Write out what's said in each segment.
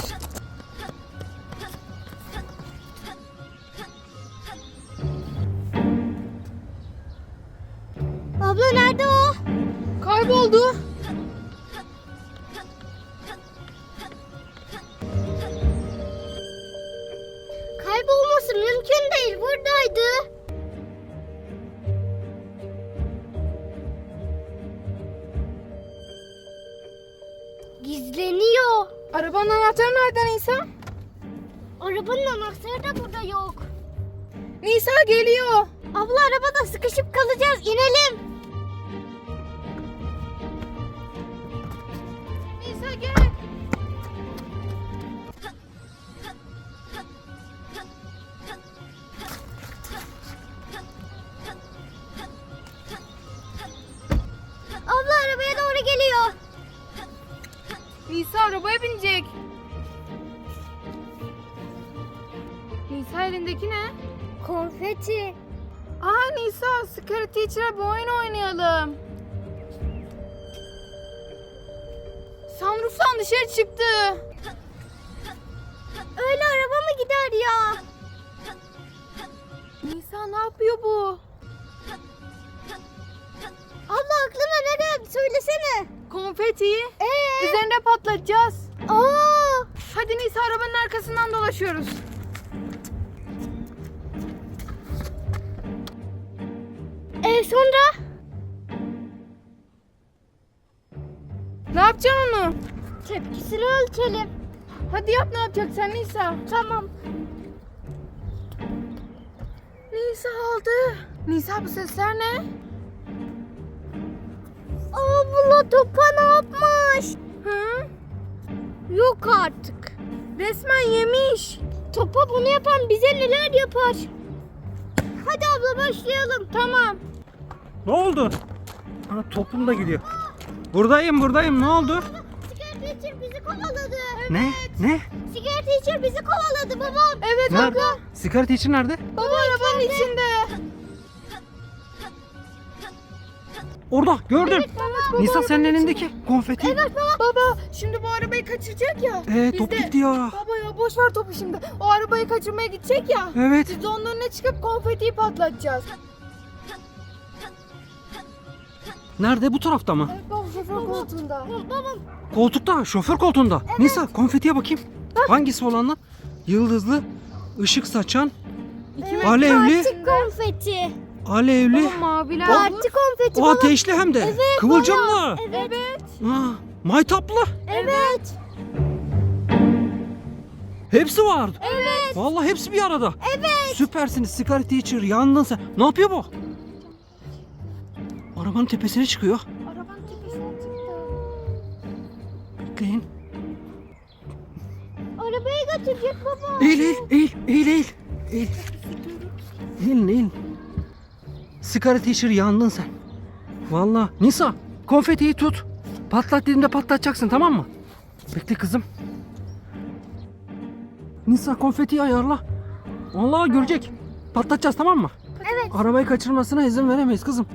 koş. Arabanın anahtarı nerede Nisa? Arabanın anahtarı da burada yok. Nisa geliyor. Abla arabada sıkışıp kalacağız. İnelim. Nisa gel. Abla arabaya doğru geliyor. Nisa arabaya binecek. Nisa elindeki ne? Konfeti. Aa Nisa, Scary Teacher'a bir oyun oynayalım. Sunroof'tan dışarı çıktı. Öyle araba mı gider ya? Nisa ne yapıyor bu? Abla aklıma ne geldi söylesene. Konfetiyi Ee? Üzerinde patlatacağız. Aa! Hadi Nisa arabanın arkasından dolaşıyoruz. E sonra? Ne yapacaksın onu? Tepkisini ölçelim. Hadi yap ne yapacaksın Nisa? Tamam. Nisa aldı. Nisa bu sesler ne? Abla topa ne yapmış? Hı? Yok artık. Resmen yemiş. Topa bunu yapan bize neler yapar? Hadi abla başlayalım. Tamam. Ne oldu? Ha, topum da gidiyor. Buradayım buradayım ne oldu? Sigara teacher bizi kovaladı. Ne? Ne? Sigara teacher bizi kovaladı babam. Evet Nerede? abla. Sigara için nerede? Baba arabanın içinde. Orada gördüm. Evet baba. Nisa senin elindeki konfeti. Evet baba. Baba şimdi bu arabayı kaçıracak ya. Ee, top de- gitti ya. Baba ya boş ver topu şimdi. O arabayı kaçırmaya gidecek ya. Evet. Biz de onun önüne çıkıp konfetiyi patlatacağız. Nerede bu tarafta mı? Evet baba şoför koltuğunda. Babam Koltukta, şoför koltuğunda. Nisa konfetiye bakayım. Hangisi olanlar? Yıldızlı, ışık saçan, mi? alevli, parti konfeti. Alevli. Baba maviler. Parti konfeti O baba. ateşli hem de. Kıvılcımlı. Evet. Ha, maytaplı. Evet. Hepsi var. Evet. Vallahi hepsi bir arada. Evet. Süpersiniz Scar Teacher. Yandın sen. Ne yapıyor bu? Arabanın tepesine çıkıyor. Arabanın tepesine çıktı. Bekleyin. Arabaya götürecek baba. Eğil eğil eğil eğil eğil. Eğil. Eğilin eğilin. Scar Teacher yandın sen. Vallahi. Nisa konfetiyi tut. Patlat dediğimde patlatacaksın tamam mı? Bekle kızım. Nisa konfetiyi ayarla. Vallahi görecek. Patlatacağız tamam mı? Evet. Arabayı kaçırmasına izin veremeyiz kızım.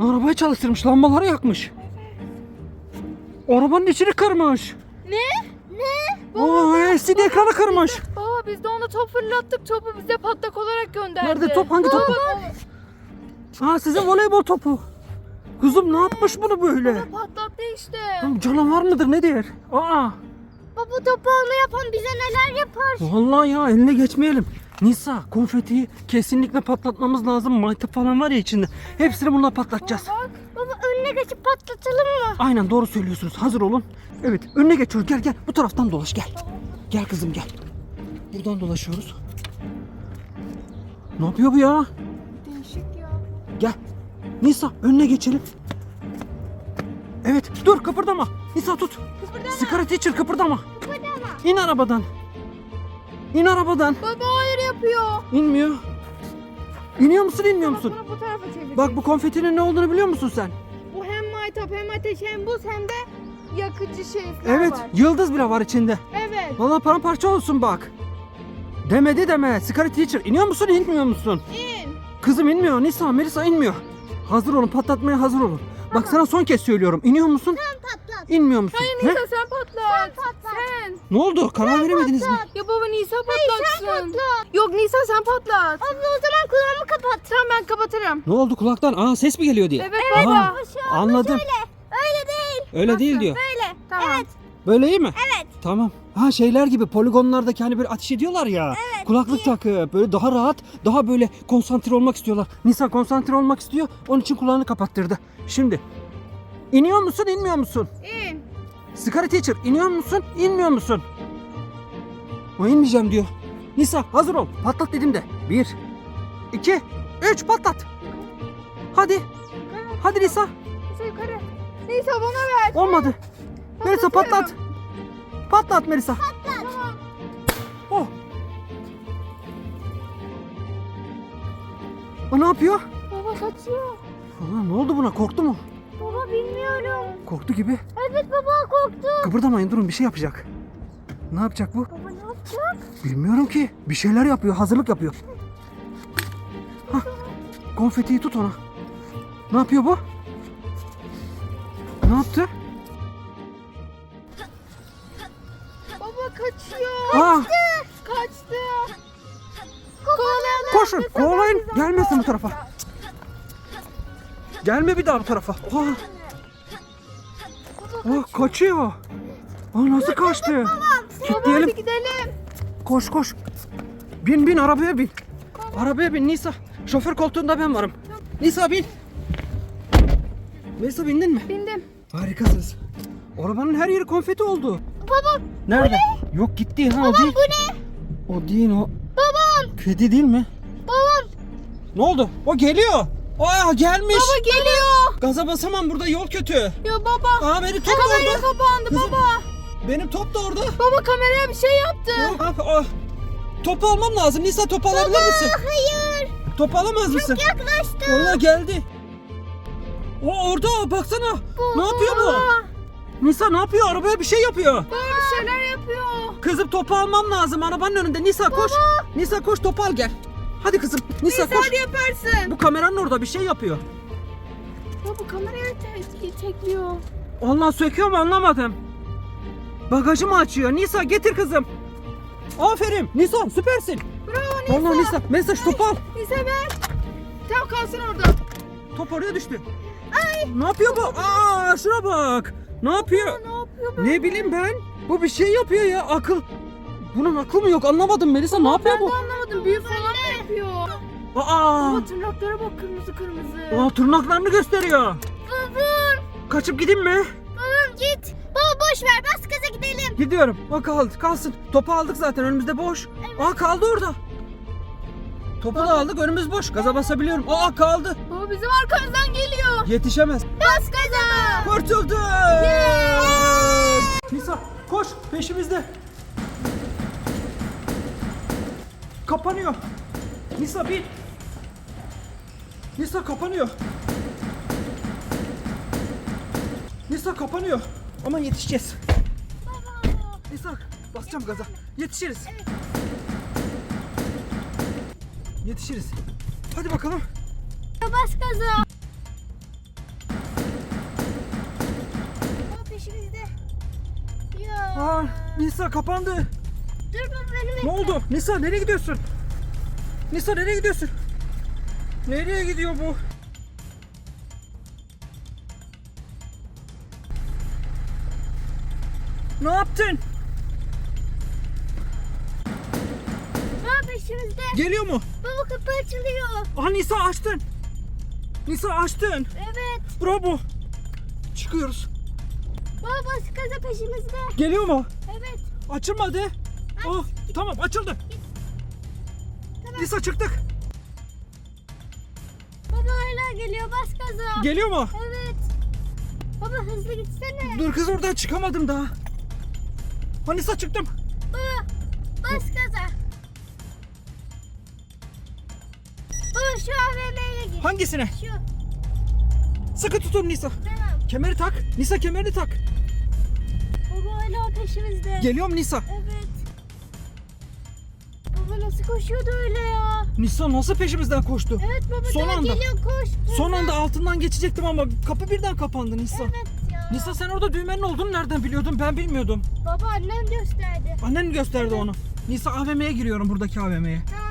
Arabayı çalıştırmış, lambaları yakmış. Arabanın içini kırmış. Ne? Ne? Oo, LCD ekranı kırmış. Baba biz de ona top fırlattık. Topu bize patlak olarak gönderdi. Nerede top? Hangi top? Baba, Ha sizin voleybol topu. Kızım ne yapmış bunu böyle? patlattı işte. Canavar mıdır ne der? Aa, Baba topu onu yapan bize neler yapar? vallahi ya eline geçmeyelim. Nisa konfetiyi kesinlikle patlatmamız lazım. Maytap falan var ya içinde. Hepsini bununla patlatacağız. Bak Baba önüne geçip patlatalım mı? Aynen doğru söylüyorsunuz. Hazır olun. Evet önüne geçiyoruz. Gel gel bu taraftan dolaş gel. Gel kızım gel. Buradan dolaşıyoruz. Ne yapıyor bu ya? Gel. Nisa önüne geçelim. Evet dur kıpırdama. Nisa tut. Kıpırdama. Sigara teacher kıpırdama. Kıpırdama. İn arabadan. İn arabadan. Baba hayır yapıyor. İnmiyor. İniyor musun inmiyor Bak musun? bunu bu tarafa çevir. Bak bu konfetinin ne olduğunu biliyor musun sen? Bu hem maytap hem ateş hem buz hem de yakıcı şeyler Evet var. yıldız bile var içinde. Evet. Vallahi paramparça olsun bak. Demedi deme. Sigara teacher iniyor musun inmiyor musun? İn. Kızım inmiyor. Nisa Melisa inmiyor. Hazır olun patlatmaya hazır olun. Bak sana son kez söylüyorum. İniyor musun? Patlat. İnmiyor musun? Hayır Ne? Nisa sen patlat. Sen patlat. Sen. Ne oldu? Karar veremediniz mi? Ya baba Nisa patlatsın. patlat. Yok Nisa sen patlat. Abla o zaman kulağımı kapat. Tamam ben kapatırım. Ne oldu kulaktan? Aa ses mi geliyor diye. Evet Aha, baba. anladım. Öyle değil. Öyle değil diyor. Böyle. Tamam. Evet. Böyle iyi mi? Evet. Tamam. Ha şeyler gibi poligonlardaki hani böyle ateş ediyorlar ya. Kulaklık takıp böyle daha rahat, daha böyle konsantre olmak istiyorlar. Nisa konsantre olmak istiyor. Onun için kulağını kapattırdı. Şimdi iniyor musun, inmiyor musun? İn. Sigara teacher iniyor musun, inmiyor musun? O inmeyeceğim diyor. Nisa hazır ol. Patlat dedim de. Bir, iki, üç patlat. Hadi. Hadi Nisa. Nisa yukarı. Nisa bana ver. Olmadı. Melisa patlat. Patlat Melisa. Tamam. Oh. O ne yapıyor? Baba kaçıyor. Aa, ne oldu buna? Korktu mu? Baba bilmiyorum. Korktu gibi. Evet baba korktu. Kıpırdamayın durun bir şey yapacak. Ne yapacak bu? Baba ne yapacak? Bilmiyorum ki. Bir şeyler yapıyor. Hazırlık yapıyor. Hah. Konfetiyi tut ona. Ne yapıyor bu? Ne yaptı? Baba kaçıyor. Aa, Kaçtı. Kovalayalım. koşun. Kovalayın. Gelmesin bu tarafa. Gelme bir daha bu tarafa. Aa, aa, kaçıyor. Aa, nasıl kaçtı? Baba Kilitleyelim. hadi gidelim. Koş koş. Bin bin arabaya bin. Arabaya bin Nisa. Şoför koltuğunda ben varım. Nisa bin. Nisa bindin mi? Bindim. Harikasınız. Arabanın her yeri konfeti oldu. Baba Nerede? Yok gitti ha o değil. bu ne? O değil o. Kedi değil mi? Babam. Ne oldu? O geliyor. Aa gelmiş. Baba geliyor. Gaza basamam burada yol kötü. Ya baba. Aa benim top da Kamera orada. kapandı Kızım. baba. Benim top da orada. Baba kameraya bir şey yaptı. Ah, ah. Topu almam lazım. Nisa topu alabilir misin? Hayır. Topu alamaz mısın? Yaklaştı. Vallahi geldi. O orada baksana. ne yapıyor bu? Nisa ne yapıyor? Arabaya bir şey yapıyor. Baba bir şeyler yapıyor. Kızım topu almam lazım arabanın önünde. Nisa koş. Nisa koş topu al gel. Hadi kızım. Nisa, Nisa koş. yaparsın. Bu kameranın orada bir şey yapıyor. Baba kameraya te- tekliyor. Allah söküyor mu anlamadım. Bagajı mı açıyor? Nisa getir kızım. Aferin. Nisa süpersin. Bravo Nisa. Vallahi Nisa. Şu topu al. Nisa ver. Tamam kalsın orada. Top oraya düştü. Ne yapıyor bu? Aa şuna bak. Ne yapıyor? Ne yapıyor bu? Ne bileyim ben. Bu bir şey yapıyor ya. Akıl. Bunun aklı mı yok? Anlamadım Melisa. Ne yapıyor Ben bu? de anlamadım. Büyü falan mı yapıyor? Aa. Baba tırnaklara bak kırmızı kırmızı. Aa tırnaklarını gösteriyor. Babam. Kaçıp gideyim mi? Babam git. Baba boş ver bas gaza gidelim. Gidiyorum. O kaldı. Kalsın. Topu aldık zaten. Önümüzde boş. Aa kaldı orada. Topu da aldık. Önümüz boş. Gaza basabiliyorum. Aa kaldı. Baba bizim arkamızdan geliyor. Yetişemez. Bas gaza. Kurtulduk. Nisa koş peşimizde. Kapanıyor. Nisa bin. Nisa kapanıyor. Nisa kapanıyor. Ama yetişeceğiz. Nisa basacağım gaza. Yetişiriz. Yetişiriz. Hadi bakalım. Bas gaza. Baba peşimizde. Ya. Aa, Nisa kapandı. Dur baba benim Ne oldu? Nisa nereye gidiyorsun? Nisa nereye gidiyorsun? Nereye gidiyor bu? Ne yaptın? Baba peşimizde. Geliyor mu? Baba kapı açılıyor. Aha Nisa açtın. Nisa açtın. Evet. Bravo. Çıkıyoruz. Baba gaza peşimizde. Geliyor mu? Evet. Açılmadı. Ah, tamam açıldı. Nisa çıktık. Baba hala geliyor bas gaza. Geliyor mu? Evet. Baba hızlı gitsene. Dur kız oradan çıkamadım daha. Ha Nisa çıktım. Baba bas gaza. Şu AVM'ye gir. Hangisine? Şu. Sıkı tutun Nisa. Tamam. Kemeri tak. Nisa kemerini tak. Baba hala peşimizde. Geliyorum Nisa. Evet. Baba nasıl koşuyordu öyle ya? Nisa nasıl peşimizden koştu? Evet baba Son daha anda. geliyor koş. Son anda altından geçecektim ama kapı birden kapandı Nisa. Evet ya. Nisa sen orada düğmenin olduğunu nereden biliyordun? Ben bilmiyordum. Baba annem gösterdi. Annen mi gösterdi onu? Nisa AVM'ye giriyorum buradaki AVM'ye. Tamam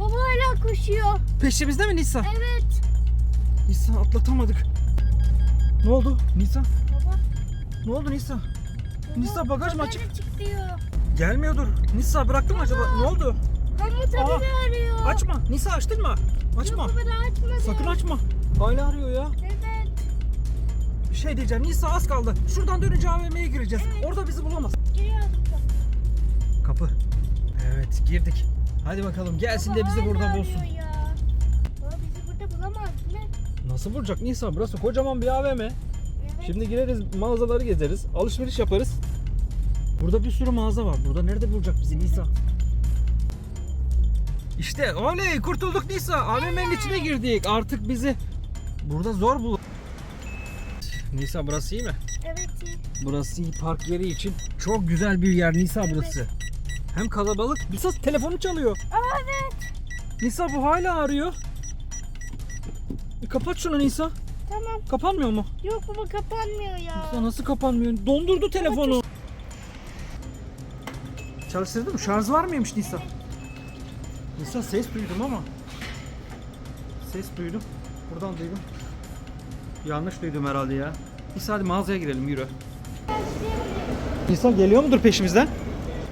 baba. Baba hala koşuyor. Peşimizde mi Nisa? Evet. Nisa atlatamadık. Ne oldu? Nisa? Baba. Ne oldu Nisa? Nisa bagaj mı açık? bagajı çık diyor. Gelmiyordur. Nisa bıraktın mı acaba? Ne oldu? Hamut abi arıyor. Açma. Nisa açtın mı? Açma. Yok baba daha açmadı. Sakın açma. Hala arıyor ya. Evet. Bir şey diyeceğim. Nisa az kaldı. Şuradan dönünce AVM'ye gireceğiz. Orada bizi bulamaz. Giriyoruz. Kapı. Evet girdik. Hadi bakalım gelsin de bizi burada bulsun. Baba bizi burada bulamaz mi? Nasıl bulacak Nisa? Burası kocaman bir AVM. Şimdi gireriz mağazaları gezeriz. Alışveriş yaparız. Burada bir sürü mağaza var. Burada nerede bulacak bizi Nisa? İşte oley kurtulduk Nisa. AVM'nin içine girdik. Artık bizi burada zor bul. Nisa burası iyi mi? Evet iyi. Burası iyi park yeri için çok güzel bir yer Nisa burası. Hem kalabalık. Nisa telefonu çalıyor. Evet. Nisa bu hala arıyor. Bir kapat şunu Nisa. Tamam. Kapanmıyor mu? Yok baba kapanmıyor ya. Nisa nasıl kapanmıyor? Dondurdu telefonu. Çalıştırdım. Şarj var mıymış Nisa? Nisa ses duydum ama. Ses duydum. Buradan duydum. Yanlış duydum herhalde ya. Nisa hadi mağazaya girelim yürü. Nisa geliyor mudur peşimizden?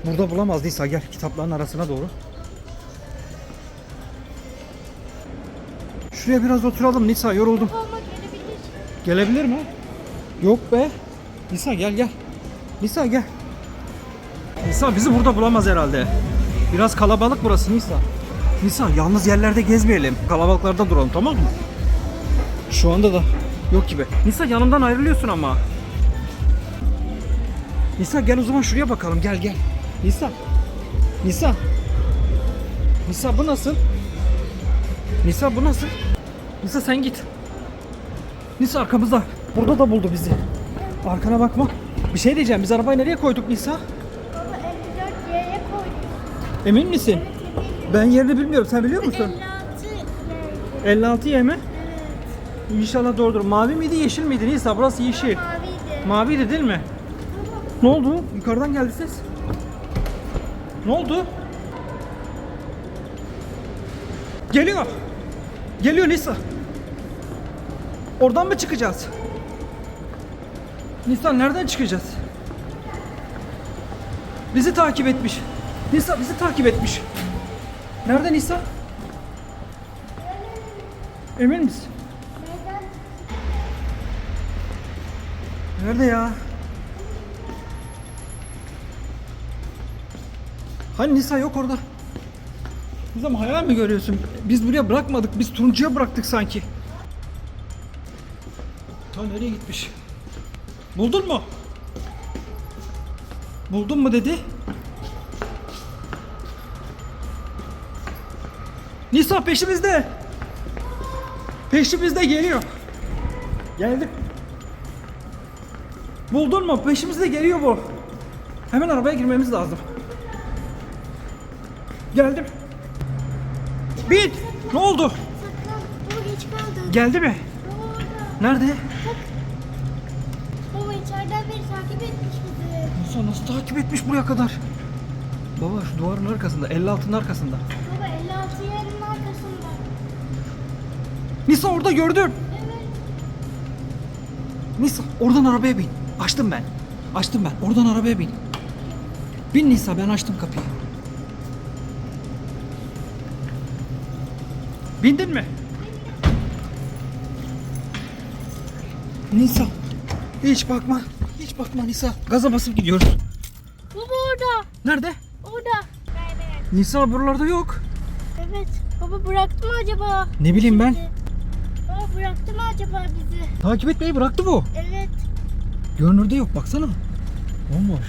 Burada bulamaz Nisa gel kitapların arasına doğru. Şuraya biraz oturalım Nisa yoruldum. Olmak gelebilir. Gelebilir mi? Yok be. Nisa gel gel. Nisa gel. Nisa bizi burada bulamaz herhalde. Biraz kalabalık burası Nisa. Nisa yalnız yerlerde gezmeyelim. Kalabalıklarda duralım tamam mı? Şu anda da yok gibi. Nisa yanımdan ayrılıyorsun ama. Nisa gel o zaman şuraya bakalım gel gel. Nisa. Nisa. Nisa bu nasıl? Nisa bu nasıl? Nisa sen git. Nisa arkamızda. Burada da buldu bizi. Arkana bakma. Bir şey diyeceğim. Biz arabayı nereye koyduk Nisa? Baba 54Y'ye koyduk. Emin misin? Evet eminim. Ben yerini bilmiyorum. Sen biliyor musun? 56 Y. 56 Y mi? Evet. İnşallah doğrudur. Mavi miydi yeşil miydi? Nisa burası yeşil. Maviydi. Maviydi değil mi? Ne oldu? Yukarıdan geldi ses. Ne oldu? Geliyor. Geliyor Nisa. Oradan mı çıkacağız? Nisa nereden çıkacağız? Bizi takip etmiş. Nisa bizi takip etmiş. Nerede Nisa? Emin misin? Nerede ya? Hani Nisa yok orada. Nisa mı hayal mi görüyorsun? Biz buraya bırakmadık. Biz turuncuya bıraktık sanki. Ta nereye gitmiş? Buldun mu? Buldun mu dedi. Nisa peşimizde. Peşimizde geliyor. Geldi. Buldun mu? Peşimizde geliyor bu. Hemen arabaya girmemiz lazım. Geldim. Bin. Ne oldu? Saklan. Baba geç kaldık. Geldi mi? Nerede? Baba içeriden beri takip etmiş bizi. Nisa nasıl takip etmiş buraya kadar? Baba şu duvarın arkasında, 56'nın arkasında. Baba 56 yerin arkasında. Nisa orada gördüm. Evet. Nisa oradan arabaya bin. Açtım ben. Açtım ben. Oradan arabaya bin. Bin Nisa ben açtım kapıyı. Bindin mi? Nisa. Hiç bakma. Hiç bakma Nisa. Gaza basıp gidiyoruz. Baba orada. Nerede? Orada. Nisa buralarda yok. Evet. Baba bıraktı mı acaba? Ne bileyim ben. Baba bıraktı mı acaba bizi? Takip etmeyi bıraktı bu. Evet. Görünürde yok baksana. Bomboş.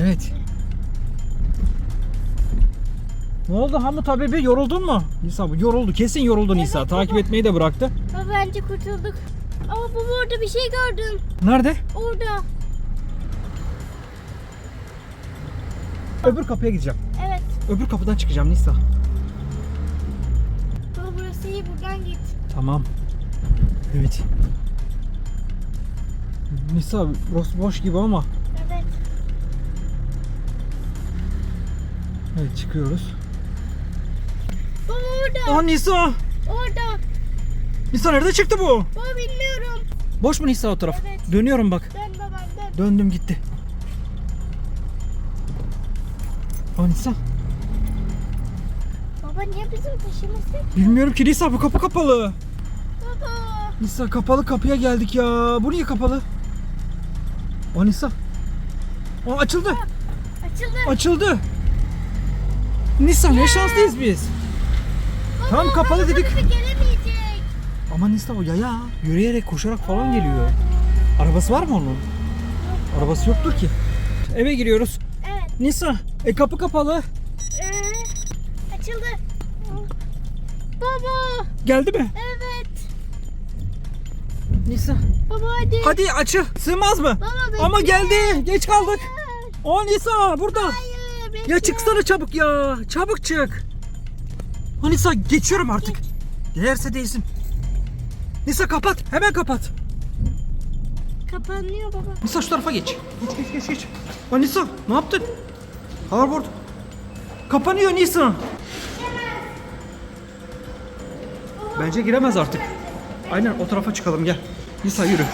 Evet. Ne oldu Hamut abi yoruldun mu? Nisa yoruldu kesin yoruldu Nisa. Evet, Takip baba. etmeyi de bıraktı. Baba bence kurtulduk. Ama baba orada bir şey gördüm. Nerede? Orada. Öbür kapıya gideceğim. Evet. Öbür kapıdan çıkacağım Nisa. Baba burası iyi buradan git. Tamam. Evet. Nisa burası boş gibi ama. Evet. Evet çıkıyoruz. Baba orada. Aa Nisa! Orada. Nisa nerede çıktı bu? Baba bilmiyorum. Boş mu Nisa o taraf? Evet. Dönüyorum bak. Dön babam dön. Döndüm gitti. Aa Nisa. Baba niye bizim peşimizde? Bilmiyorum ki Nisa bu kapı kapalı. Baba. Nisa kapalı kapıya geldik ya. Bu niye kapalı? Aa Nisa. Aa açıldı. Açıldı. Açıldı. Nisa ne şanslıyız biz. Tam kapalı dedik. Gelemeyecek. Ama Nisa o yaya. Yürüyerek koşarak falan geliyor. Arabası var mı onun? Arabası yoktur ki. Eve giriyoruz. Evet. Nisa e kapı kapalı. Ee, açıldı. Baba. Geldi mi? Evet. Nisa. Baba hadi. Hadi açıl. Sığmaz mı? Baba bekle. Ama geldi. Geç kaldık. O Nisa burada. Hayır, bekle. Ya çıksana çabuk ya. Çabuk çık. Ha Nisa geçiyorum artık. Değerse değsin. Nisa kapat. Hemen kapat. Kapanıyor baba. Nisa şu tarafa geç. Geç geç geç geç. Ha Nisa ne yaptın? Harbord. Kapanıyor Nisa. Bence giremez artık. Aynen o tarafa çıkalım gel. Nisa yürü.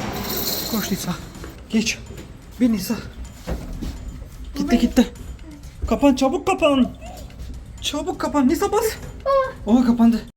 Koş Nisa. Geç. Bin Nisa. Gitti gitti. Kapan çabuk kapan. Çabuk kapan. Nisa bas. Oha kapandı.